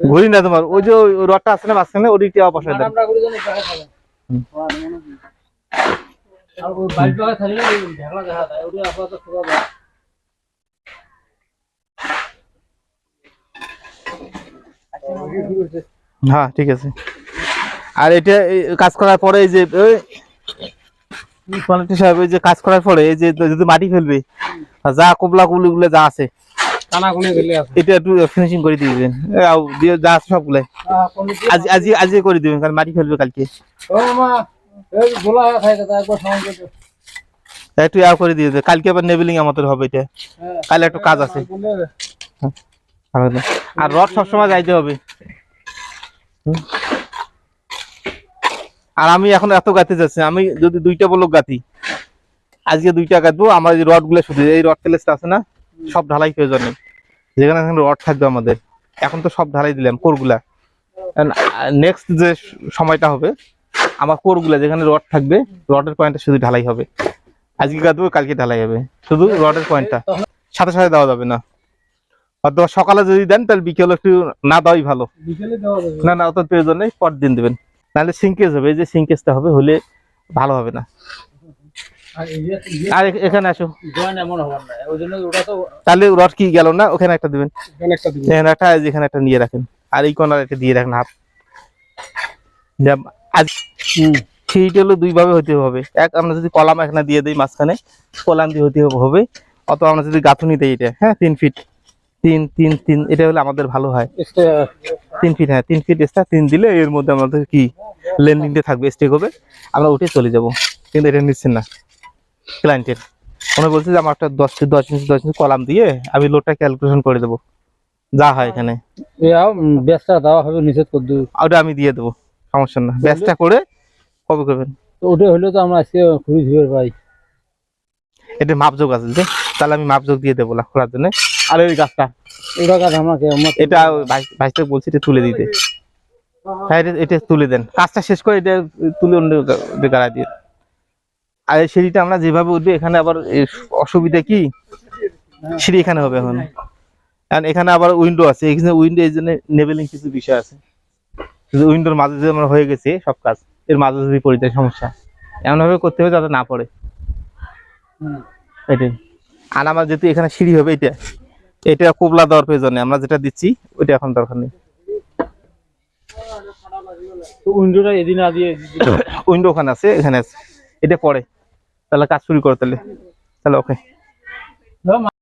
ঘুরি না তোমার ওই যে রডটা আছে না মাঝখানে ওটি একটু অপসার দাও হ্যাঁ ঠিক আছে। আর এটা এই কাজ করার পরে এই যে ওই সাহেব এই যে কাজ করার পরে এই যে যদি মাটি ফেলবে যা কোবলা কুবলি গুলো যা আছে এটা একটু ফিনিশিং করে দিয়ে দিবেন। এ, আও দিয়ে যা আছে সবগুলো আজ আজ আজ করে দিবেন কারণ মাটি ফেলবে কালকে। একটু। ইয়া করে দিয়ে দেবে কালকে আবার নেবেলিং আমাদের হবে এটা। কাল একটু কাজ আছে। ভালো তো। আর রড সবসময় যাইতে হবে। আর আমি এখন এত গাতে যাচ্ছি আমি যদি দুইটা বলক গাতি আজকে দুইটা গাঁথবো আমার এই রডগুলো শুধু এই রড প্লেসটা আছে না সব ঢালাই প্রয়োজন নেই যেখানে এখন রড থাকবে আমাদের এখন তো সব ঢালাই দিলাম কোরগুলা। নেক্সট যে সময়টা হবে আমার কোরগুলা যেখানে রড থাকবে রডের পয়েন্টটা শুধু ঢালাই হবে। আজকে গাঁথবো কালকে ঢালাই হবে। শুধু রডের পয়েন্টটা সাথে সাথে দেওয়া যাবে না। অথবা সকালে যদি দেন তাহলে বিকেলে একটু না দেওয়াই ভালো। না না অত প্রয়োজন নেই পর দিন দেবেন। নাহলে সিঙ্কেজ হবে এই যে সিঙ্কেজটা হবে হলে ভালো হবে না। আর এখানে আসো। তাহলে রড কি গেল না? ওখানে একটা দিবেন। এখানে একটা এখানে একটা নিয়ে রাখেন। আর এই একটা দিয়ে রাখেন হাফ। আজ সেইটা হলো দুই ভাবে হতে হবে। এক আমরা যদি কলাম এখানে দিয়ে দিই মাঝখানে কলাম দিয়ে হতে হবে- হবে অথবা আমরা যদি গাঁথুনি দিই এটা হ্যাঁ তিন ফিট তিন তিন তিন এটা হলে আমাদের ভালো হয়। তিন ফিট হ্যাঁ তিন ফিট এক্সট্রা তিন দিলে এর মধ্যে আমাদের কি লেন্ডিংটা থাকবে স্টেক হবে। আমরা উঠে চলে যাব। কিন্তু এটা নিচ্ছেন না। ক্লায়েন্টের উনি বলছে যে আমার একটা দশ ফিট দশ ইঞ্চি দশ ইঞ্চি কলাম দিয়ে আমি লোডটা ক্যালকুলেশন করে দেবো। যা হয় এখানে। ব্যস্তা দেওয়া হবে নিষেধ করে দেবো। ওটা আমি দিয়ে দেবো। সমস্যা না। ব্যাচটা করে কবে করবেন? তো ওটা হলে তো আমরা আজকে খুবই ধুয়ে পাই। এটা মাপযোগ আছে যে? তাহলে আমি মাপযোগ দিয়ে দেবো না খোলার জন্য। আর ওই গাছটা? এটা ভাইসটা বলছি এটা তুলে দিতে। হ্যাঁ এটা- তুলে দেন। কাজটা শেষ করে এটা তুলে অন্য গাড়া দিয়ে। আর সিঁড়িটা আমরা যেভাবে উঠবে এখানে আবার অসুবিধা কি? সিঁড়ি এখানে হবে এখন। কারণ এখানে আবার উইন্ডো আছে। এখানে উইন্ডো এই জন্য নেবেলিং কিছু বিষয় আছে। উইন্ডোর মাঝে যদি আমরা হয়ে গেছে সব কাজ। এর মাঝে যদি পড়ে যায় সমস্যা। এমন ভাবে করতে হবে যাতে না পড়ে। এটাই। আর আমার যেহেতু এখানে সিঁড়ি হবে এটা এটা কোবলা দেওয়ার প্রয়োজন নেই আমরা যেটা দিচ্ছি ওইটা এখন দরকার নেই। উইন্ডোটা এদিন দিয়ে উইন্ডো ওখানে আছে এখানে আছে। এটা পরে। তাহলে কাজ শুরু করো তাহলে। তাহলে ওকে